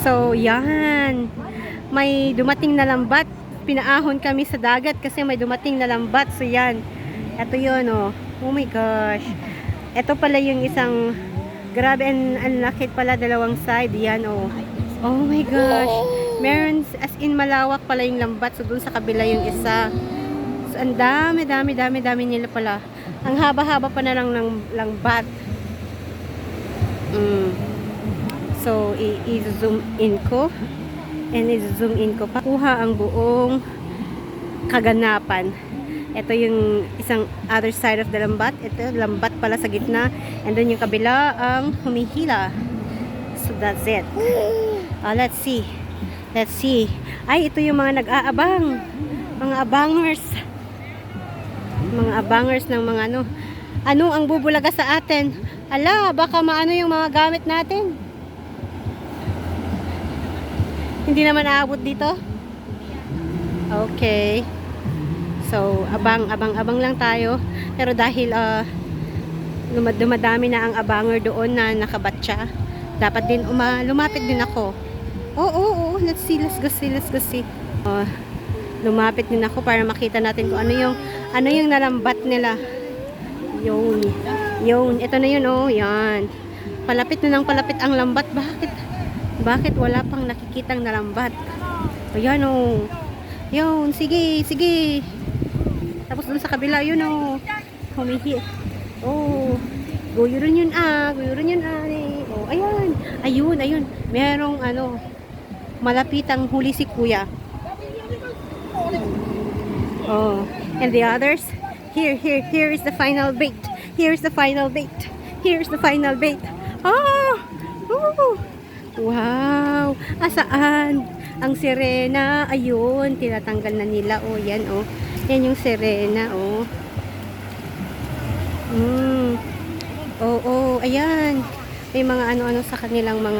So, yan. May dumating na lambat. Pinaahon kami sa dagat kasi may dumating na lambat. So, yan. Ito yun, oh. Oh my gosh. Ito pala yung isang grabe and ang laki pala dalawang side. Yan, oh. Oh my gosh. Meron, as in malawak pala yung lambat. So, dun sa kabila yung isa. So, ang dami, dami, dami, dami nila pala. Ang haba-haba pa na lang ng lambat. Mm. So, i-zoom in ko. And i-zoom in ko pa. Kuha ang buong kaganapan. Ito yung isang other side of the lambat. Ito, lambat pala sa gitna. And then yung kabila ang humihila. So, that's it. Ah, let's see. Let's see. Ay, ito yung mga nag-aabang. Mga abangers. Mga abangers ng mga ano. Ano ang bubulaga sa atin? Ala, baka maano yung mga gamit natin. Hindi naman aabot dito. Okay. So, abang, abang, abang lang tayo. Pero dahil uh, dumadami na ang abanger doon na nakabatsa, dapat din uma, lumapit din ako. Oo, oo, oo. Let's see, let's go see, let's go see. Oh, lumapit din ako para makita natin kung ano yung, ano yung nalambat nila. Yun. Yun. Ito na yun, oh. Yan. Palapit na ng palapit ang lambat. Bakit? Bakit wala pang nakikitang nalambat? Ayan, oh. Yun. Sige, sige. Tapos dun sa kabila, yun, oh. Humihi. Oh. Guyuron yun, ah. Guyuron yun, ah. Oh, ayan. Ayun, ayun. Merong, ano, malapitang huli si kuya. Oh. And the others? Here, here, here is the final bait. Here's the final bait. Here's the final bait. Oh! Wow! Asaan? Ang sirena. Ayun, tinatanggal na nila. Oh, yan, oh. Yan yung sirena, oh. Mm. Oo, oh, oh, ayan. May mga ano-ano sa kanilang mga